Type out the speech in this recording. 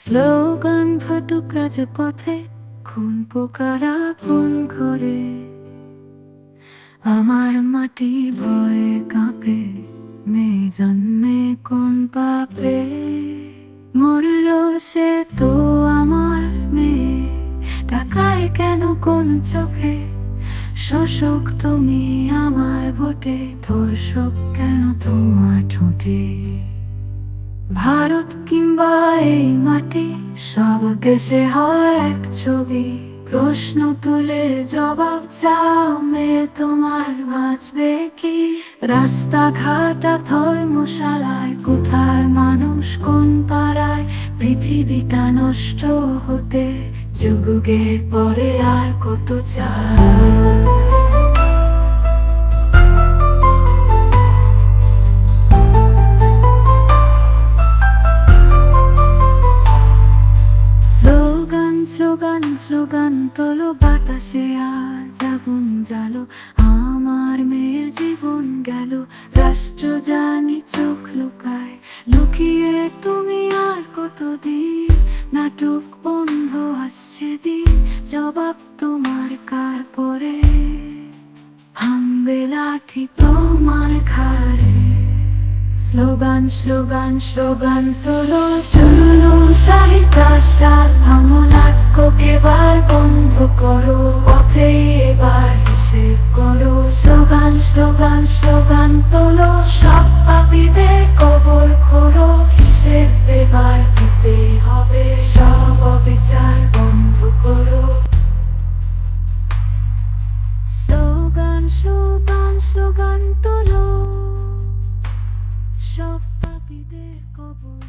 Slogan ফাটুক রাজপথে, খুন পোকারা খুন করে। আমার মাটি ভয়ে কাঁপে নেই জন্মে কোন পাপে। মরল সে তো আমার মেয়ে, টাকায় কেন কোন চোখে? শোষক তুমি আমার ভোটে ধর্ষক কেন তোমার ঠোঁটে? ভারত কিংবা এই মাটি, সব দেশে হয় এক ছবি। প্রশ্ন তুলে জবাব চাও মেয়ে তোমার বাঁচবে কি? রাস্তাঘাট ধর্মশালায় কোথায় মানুষ কোন পাড়ায়? পৃথিবীটা নষ্ট হতে যুগের পরে আর কত চায়? তোলো বাতাসে আজ আগুন জ্বালো, আমার মেয়ের জীবন গেল। রাষ্ট্র জানি চোখ লুকায়, লুকিয়ে তুমি আর কতদিন? নাটক বন্ধ আসছে দিন, জবাব তোমার কার পরে? হামবে লাঠি তোমার ঘাড়ে। স্লোগান স্লোগান স্লোগান তোলো চুলো সাহিত্যার সাত ভাঙো নাটক গান, স্লোগান তোলো, সব পাপীদের কবর খোরো হিসেব দেবার দিতে হবে, সব অবিচার বন্ধ করো। স্লোগান স্লোগান স্লোগান তোলো। সব পাপীদের কবর